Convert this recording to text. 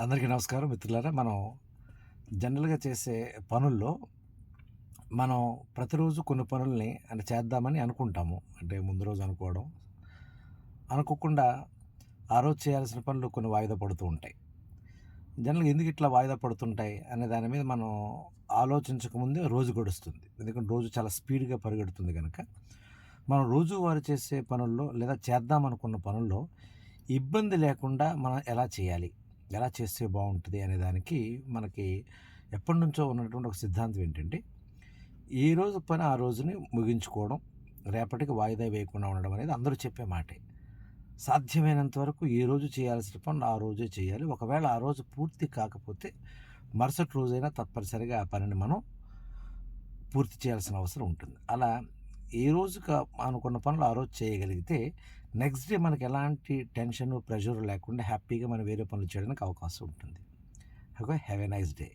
అందరికీ నమస్కారం మిత్రులారా. మనం జనరల్గా చేసే పనుల్లో మనం ప్రతిరోజు కొన్ని పనుల్ని అంటే చేద్దామని అనుకుంటాము. అంటే ముందు రోజు అనుకోవడం. అనుకోకుండా ఆ రోజు చేయాల్సిన పనులు కొన్ని వాయిదా పడుతూ ఉంటాయి. జనరల్గా ఎందుకు ఇట్లా వాయిదా పడుతుంటాయి అనే దాని మీద మనం ఆలోచించకముందే రోజు గడుస్తుంది. ఎందుకంటే రోజు చాలా స్పీడ్గా పరిగెడుతుంది కనుక మనం రోజువారు చేసే పనుల్లో లేదా చేద్దాం అనుకున్న పనుల్లో ఇబ్బంది లేకుండా మనం ఎలా చేయాలి? ఎలా చేస్తే బాగుంటుంది అనే దానికి మనకి ఎప్పటి నుంచో ఉన్నటువంటి ఒక సిద్ధాంతం ఏంటంటే ఏ రోజు పని ఆ రోజుని ముగించుకోవడం రేపటికి వాయిదా వేయకుండా ఉండడం అనేది అందరూ చెప్పే మాటే. సాధ్యమైనంత వరకు ఈ రోజు చేయాల్సిన పని ఆ రోజే చేయాలి. ఒకవేళ ఆ రోజు పూర్తి కాకపోతే మరుసటి రోజైనా తప్పనిసరిగా ఆ పనిని మనం పూర్తి చేయాల్సిన అవసరం ఉంటుంది. అలా ఏ రోజుకి అనుకున్న పనులు ఆ రోజు చేయగలిగితే నెక్స్ట్ డే మనకి ఎలాంటి టెన్షన్ ప్రెషర్ లేకుండా హ్యాపీగా మనం వేరే పనులు చేయడానికి అవకాశం ఉంటుంది. Okay? Have a nice day.